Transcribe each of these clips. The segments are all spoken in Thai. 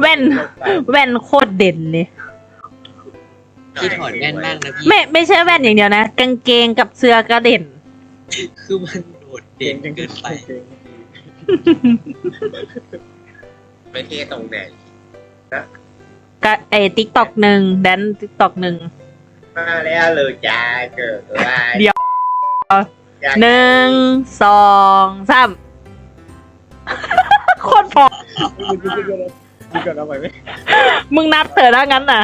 แว่น แว่นโคตรเด่นเลยพี่ถอดแว่นบ้างนะพี่ไม่ไม่ใช่แว่นอย่างเดียวนะกางเกงกับเสื้อก็เด่น คือมันโดดเด่นเกินไปไม่เท่ตรงไหนก็ไอติ๊กตอกหนึ่งแดนติ๊กตอกหนึ่งมาแล้วเลยจ้าเกิดอะไรเดี๋ยวอยากหนึ่งสองสามโคตรพอ ดีก่อนเอาไปไหมมึงนับเถอะถ้างั้นน่ะ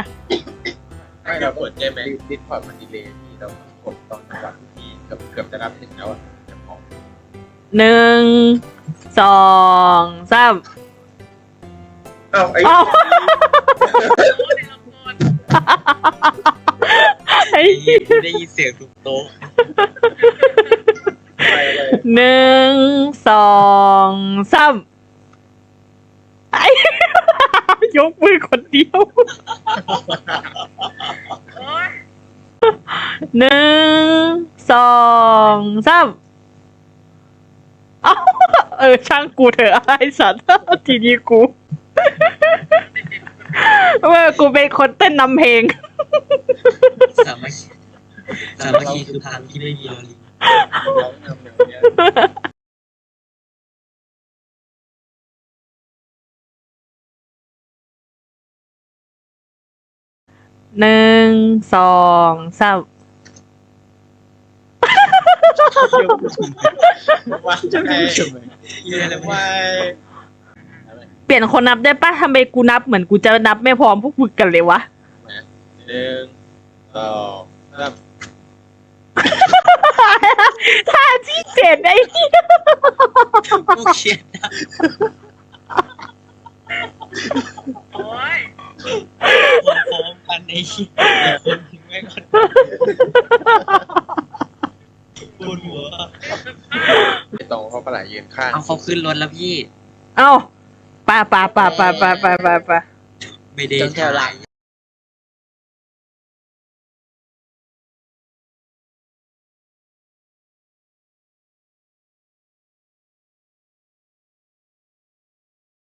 ไม่เรากดใช่ไหมดิสพอร์ตมันดีเลยที่เรากดตอนจังหวะที่เกือบเกือบจะนับถึงแล้วอะจะพอหนึ่ง สองสามเอ้าไอ้เอ้าไอ้ได้ยินเสียงทุกโต๊ะไปเลยหนึ่ง สองสามไอ้ ยกมือคนเดียวหนึ่ง สองสามเอ้าเออ ช่างกูเถอะไอ้สัตว์ทีนี้กูเมื่อกูเป็นคนเต้นนำเพลง สามัคคีสามัคคีคือพลังที่ไม่มีลอลิง ร้องนำแบบเนี้ย หนึ่งสองสามว่าจะให้เยอะเลยว่าเปลี่ยนคนนับได้ปะทำไมกูนับเหมือนกูจะนับไม่พร้อมพวกมึงกันเลยวะหนึ่งสองสามท่าที่เจ็ดไอ้เหี้ยโอ้ยพ ไอ้ชิ้นคนทิ้งไว้ก่อนปวดหัวไม่ตรงเขาก็หลายยืนข้างเอาเขาขึ้นรถแล้วพี่ เอ้าป่าป่าป่าป่าป่าป่าป่าไม่ได้ จนแถวหลั